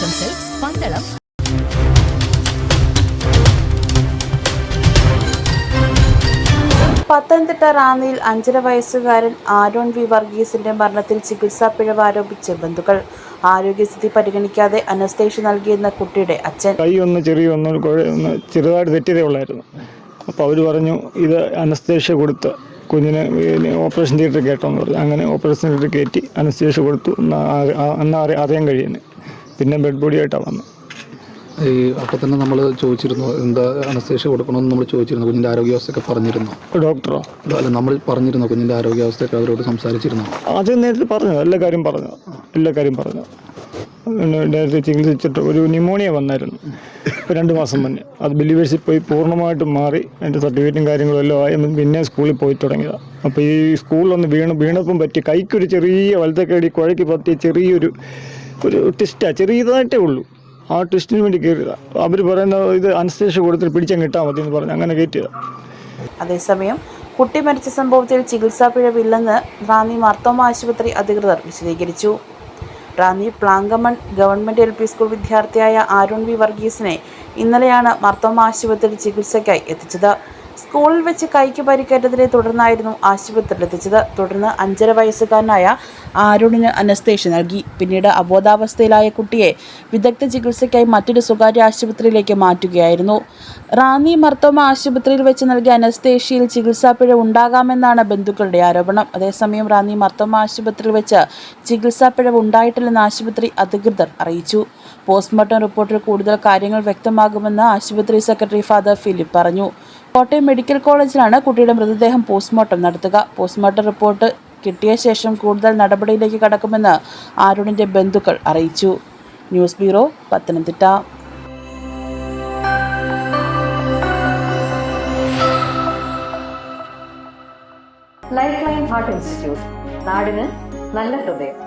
Silks Pandalam Pathanamthitta റാന്നിയിൽ അഞ്ചര വയസ്സുകാരൻ Aaron V വർഗീസിന്റെ മരണത്തിൽ ചികിത്സാ പിഴവ് ആരോപിച്ച് ബന്ധുക്കൾ. ആരോഗ്യസ്ഥിതി പരിഗണിക്കാതെ അനസ്തേഷ്യ നൽകിയെന്ന കുട്ടിയുടെ അച്ഛൻ. കൈ ഒന്ന് ചെറിയ ഒന്ന് ചെറുതായിട്ട് തെറ്റിയതേ ഉള്ളായിരുന്നു. അപ്പോൾ അവർ പറഞ്ഞു ഇത് അനസ്തേഷ്യ കൊടുത്ത് കുഞ്ഞിനെ ഓപ്പറേഷൻ തിയേറ്റർ കേട്ടോന്ന് പറഞ്ഞു. അങ്ങനെ ഓപ്പറേഷൻ തിയേറ്റർ കയറ്റി അനസ്തേഷ്യ കൊടുത്തു എന്നാ അറിയാൻ കഴിയുന്നത് പിന്നെ ബെഡ് ബോഡിയായിട്ടാണ് വന്നത് ഈ അപ്പോൾ തന്നെ നമ്മൾ ചോദിച്ചിരുന്നു എന്താ അനസ്തേഷ്യ കൊടുക്കണമെന്ന് നമ്മൾ ചോദിച്ചിരുന്നു കുഞ്ഞിന്റെ ആരോഗ്യാവസ്ഥയൊക്കെ പറഞ്ഞിരുന്നു. ഡോക്ടറോ? അല്ല നമ്മൾ പറഞ്ഞിരുന്നു കുഞ്ഞിന്റെ ആരോഗ്യാവസ്ഥയൊക്കെ അവരോട് സംസാരിച്ചിരുന്നു? അത് നേരത്തെ പറഞ്ഞു എല്ലാ കാര്യം പറഞ്ഞു എല്ലാ കാര്യം പറഞ്ഞു. നേരത്തെ ചികിത്സിച്ചിട്ട് ഒരു ന്യൂമോണിയ വന്നായിരുന്നു ഇപ്പോൾ രണ്ട് മാസം മുന്നേ. അത് ബിലീവേഴ്സിൽ പോയി പൂർണമായിട്ടും മാറി അതിന്റെ സർട്ടിഫിക്കറ്റും കാര്യങ്ങളും എല്ലാം ആയി പിന്നെ സ്കൂളിൽ പോയി തുടങ്ങിയതാണ് അപ്പോൾ ഈ സ്കൂളിലൊന്ന് വീണ് വീണപ്പം പറ്റി കൈക്കൊരു ചെറിയ വലത്തേക്കടി കുഴക്കി പറ്റിയ ചെറിയൊരു ഒരു ടെസ്റ്റാണ് ചെറിയതായിട്ടേ ഉള്ളൂ. ആ ട്വിസ്റ്റിന് വേണ്ടി കയറിയതാണ് അവർ പറയുന്ന ഇത് അനസ്തേഷ്യ കൊടുത്തിട്ട് പിടിച്ചാൽ കിട്ടാൽ മതി എന്ന് പറഞ്ഞു അങ്ങനെ കയറ്റിയതാണ് അതേസമയം കുട്ടി മരിച്ച സംഭവത്തിൽ ചികിത്സാ പിഴവില്ലെന്ന് റാന്നി മാർത്തോമ ആശുപത്രി അധികൃതർ വിശദീകരിച്ചു. Ranni Plankamon government L P school വിദ്യാർത്ഥിയായ ആരുൺ വി വർഗീസിനെ ഇന്നലെയാണ് മാർത്തോമ ആശുപത്രി ചികിത്സയ്ക്കായി എത്തിച്ചത്. സ്കൂളിൽ വെച്ച് കൈക്ക് പരിക്കേറ്റതിനെ തുടർന്നായിരുന്നു ആശുപത്രിയിൽ എത്തിച്ചത് തുടർന്ന് അഞ്ചര വയസ്സുകാരനായ ആരുണിന് അനസ്തേഷ്യ നൽകി. പിന്നീട് അബോധാവസ്ഥയിലായ കുട്ടിയെ വിദഗ്ധ ചികിത്സയ്ക്കായി മറ്റൊരു സ്വകാര്യ ആശുപത്രിയിലേക്ക് മാറ്റുകയായിരുന്നു. റാന്നി മർത്തോമ ആശുപത്രിയിൽ വെച്ച് നൽകിയ അനസ്തേഷ്യയിൽ ചികിത്സാപ്പിഴ ഉണ്ടാകാമെന്നാണ് ബന്ധുക്കളുടെ ആരോപണം. അതേസമയം റാന്നി മർത്തോമ ആശുപത്രിയിൽ വെച്ച് ചികിത്സാപ്പിഴ ഉണ്ടായിട്ടില്ലെന്ന് ആശുപത്രി അധികൃതർ അറിയിച്ചു. പോസ്റ്റ്മോർട്ടം റിപ്പോർട്ടിൽ കൂടുതൽ കാര്യങ്ങൾ വ്യക്തമാകുമെന്ന് ആശുപത്രി സെക്രട്ടറി ഫാദർ ഫിലിപ്പ് പറഞ്ഞു. കോട്ടയം മെഡിക്കൽ കോളേജിലാണ് കുട്ടിയുടെ മൃതദേഹം പോസ്റ്റ്മോർട്ടം നടത്തുക. പോസ്റ്റ്മോർട്ടം റിപ്പോർട്ട് കിട്ടിയ ശേഷം കൂടുതൽ നടപടിയിലേക്ക് കടക്കുമെന്ന് ആരുണിന്റെ ബന്ധുക്കൾ അറിയിച്ചു. News bureau Pathanamthitta. Life line heart institute നാടിന് നല്ല ഹൃദയം.